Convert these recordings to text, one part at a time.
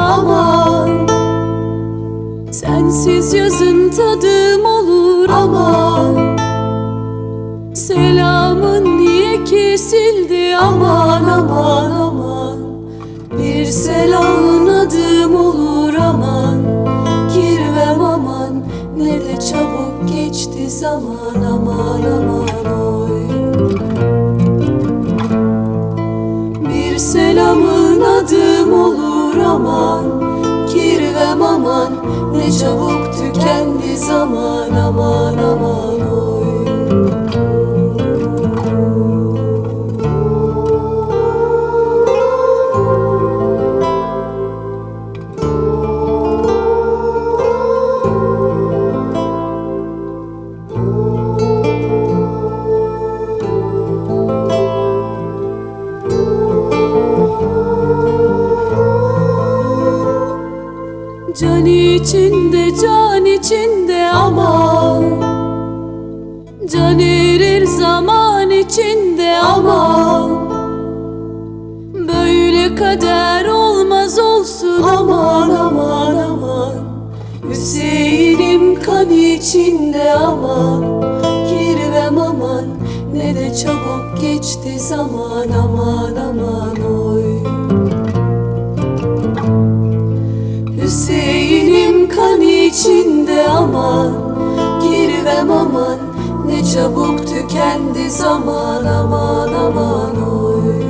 ama Sensiz yazın tadım olur. Ama Selamın niye kesildi? Aman aman aman Bir selamın adım olur. Aman Girmem aman ne de çabuk geçti zaman. Aman aman oy. Bir selamın adım olur aman Kirvem aman Ne çabuk tükendi zaman aman aman içinde can içinde aman Can erir zaman içinde aman Böyle kader olmaz olsun. Aman aman aman. Hüseyin'im kan içinde aman Kirvem aman. Ne de çabuk geçti zaman aman aman oy çabuk tükendi zaman aman aman oy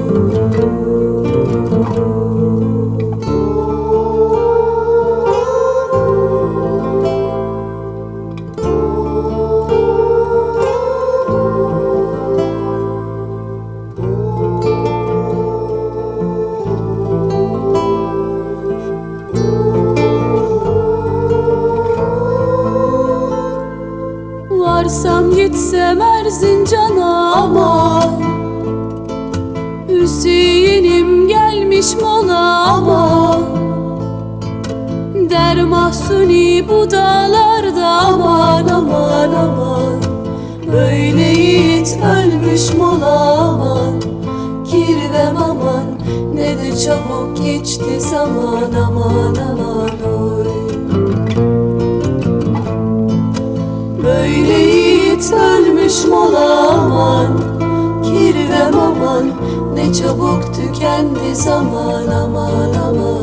Varsam gitsem Erzincan'a aman Hüseyin'im gelmiş mola aman Der mahsuni bu dağlarda. Aman aman aman. Böyle yiğit ölmüş mola aman. Kirvem aman. Ne de çabuk geçti zaman aman aman oy yiğit ölmüş mola aman Kirvem aman Ne çabuk tükendi zaman aman aman